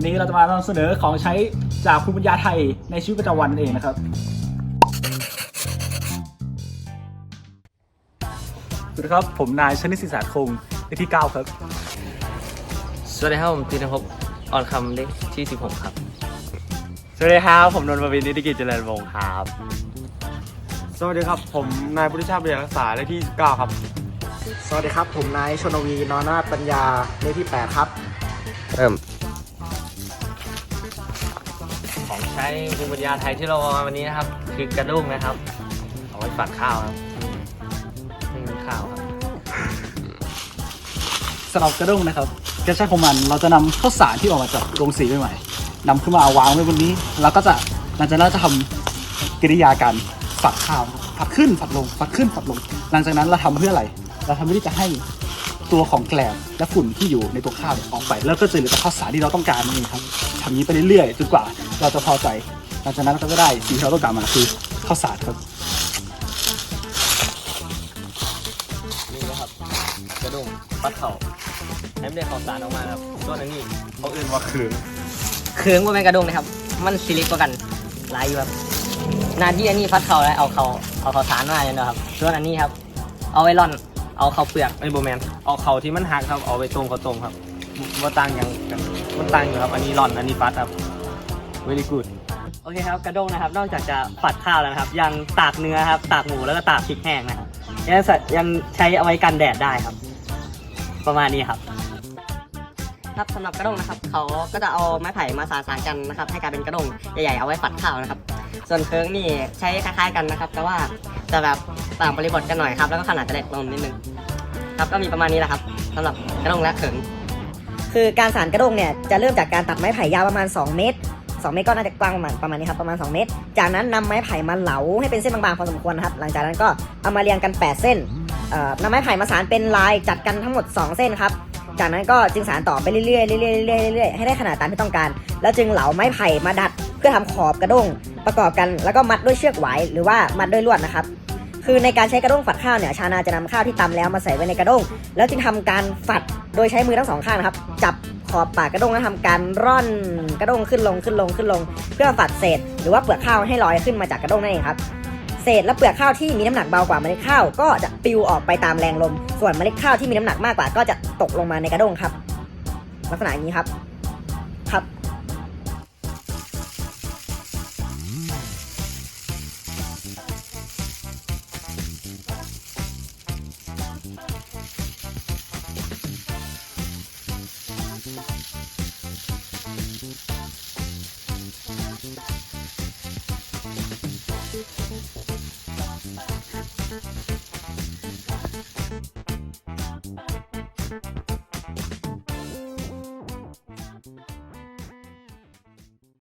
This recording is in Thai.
วันนี้เราจะมานำเสนอของใช้จากภูมิปัญญาไทยในชีวิตประจำวันนั่นเองนะครับ สวัสดีครับ ผมนายชนิดศิษาคงเลขที่ 9 ครับ สวัสดีครับผมตีนภพออนคำเลขที่ 16 ครับ สวัสดีครับ ผมนนท์ประวินนิติกิจเจริญวงศ์ครับ สวัสดีครับ ผมนายพุทธิชาติเบียรรักษาเลขที่9ครับ สวัสดีครับ ผมนายชนวีนอนาถปัญญาเลขที่ 8 ครับ เริ่ม ของใช้ภูมิปัญญาไทยที่เราเอามาวันนี้นะครับ คือกระด้งนะครับเอาไว้ฝัดข้าวครับไม่มีข้าวครับ สำหรับกระด้งนะครับการใช้ของมันเราจะนำข้าวสารที่ออกมาจากโรงสีใหม่ๆนำขึ้นมาวางไว้บนนี้ แล้วก็จะหลังจากนั้นเราจะทำกิริยาการฝัดข้าวครับฝัดขึ้นฝัดลงฝัดขึ้นฝัดลง หลังจากนั้นเราทำเพื่ออะไร เราทำเพื่อที่จะให้ ตัวของแกลบและฝุ่นที่อยู่ในตัวข้าวเนี่ยออกไป แล้วก็จะเหลือแต่ข้าวสารที่เราต้องการนั่นเองครับทำนี้ไปเรื่อยๆจนกว่าเราจะพอใจหลังจากนั้นเราก็ได้สิ่งที่เราต้องการมาคือข้าวสารครับนี่นะครับกระด้งฟัดเข่าให้ไม่ได้ข่าวสารออกมาครับส่วนอันนี้เขาอื่นว่าคืนเครื่องว่าเป็นกระดงนะครับ มันสิลิกกว่ากันหลายอยู่ครับหนาที่อันนี้ฟัดเขาแล้วเอาเขาเอาเขาสารมาเนี่ยนะครับส่วนอันนี้ครับ เอาไว้ร่อน เอาเขาเปลือกไอ้โบแมนเอาเข่าที่มันหักครับเอาไปต้มข้าวต้มครับว่าต่างอย่างกันมันต่างอยู่ครับ อันนี้ร่อนอันนี้ฟัดครับ very good โอเคครับกระดงนะครับ นอกจากจะฝัดข้าวแล้วนะครับ ยังตากเนื้อครับ ตากหมูแล้วก็ตากพริกแห้งนะครับยังใส่ยังใช้เอาไว้กันแดดได้ครับ ประมาณนี้ครับครับสำหรับกระด้งนะครับเขาก็จะเอาไม้ไผ่มาสานๆกันนะครับให้กลายเป็นกระด้งใหญ่ๆเอาไว้ฝัดข้าวนะครับ ส่วนเคิร์งนี่ใช้คล้ายๆกันนะครับ แต่ว่าจะแบบ ต่างบริบทกันหน่อยครับ แล้วก็ขนาดจะเล็กลงนิดนึง ครับก็มีประมาณนี้แหละครับสำหรับกระด้งและเขิงคือการสานกระด้งเนี่ยจะเริ่มจากการตัดไม้ไผ่ยาวประมาณ 2 เมตร 2 เมตรก็น่าจะกว้างประมาณประมาณนี้ครับประมาณ 2 เมตร จากนั้นนำไม้ไผ่มาเหลาให้เป็นเส้นบางๆพอสมควรนะครับ หลังจากนั้นก็เอามาเรียงกัน 8 เส้นเอ่อนำไม้ไผ่มาสานเป็นลายจัดกันทั้งหมด 2 เส้นครับ จากนั้นก็จึงสานต่อไปเรื่อยๆเรื่อยๆเรื่อยๆเรื่อยๆให้ได้ขนาดตามที่ต้องการ แล้วจึงเหลาไม้ไผ่มาดัดเพื่อทำขอบกระด้งประกอบกันแล้วก็มัดด้วยเชือกไหวหรือว่ามัดด้วยลวดนะครับ คือในการใช้กระด้งฝัดข้าวเนี่ยชาวนาจะนำข้าวที่ตำแล้วมาใส่ไว้ในกระด้ง แล้วจึงทำการฝัดโดยใช้มือทั้งสองข้างนะครับ จับขอบปากกระด้งแล้วทำการร่อนกระด้งขึ้นลงขึ้นลงขึ้นลง เพื่อฝัดเศษ หรือว่าเปลือกข้าวให้ลอยขึ้นมาจากกระด้งนั่นเองครับเศษและเปลือกข้าวที่มีน้ำหนักเบากว่าเมล็ดข้าวก็จะปลิวออกไปตามแรงลม ส่วนเมล็ดข้าวที่มีน้ำหนักมากกว่า ก็จะตกลงมาในกระด้งครับ ลักษณะอย่างนี้ครับ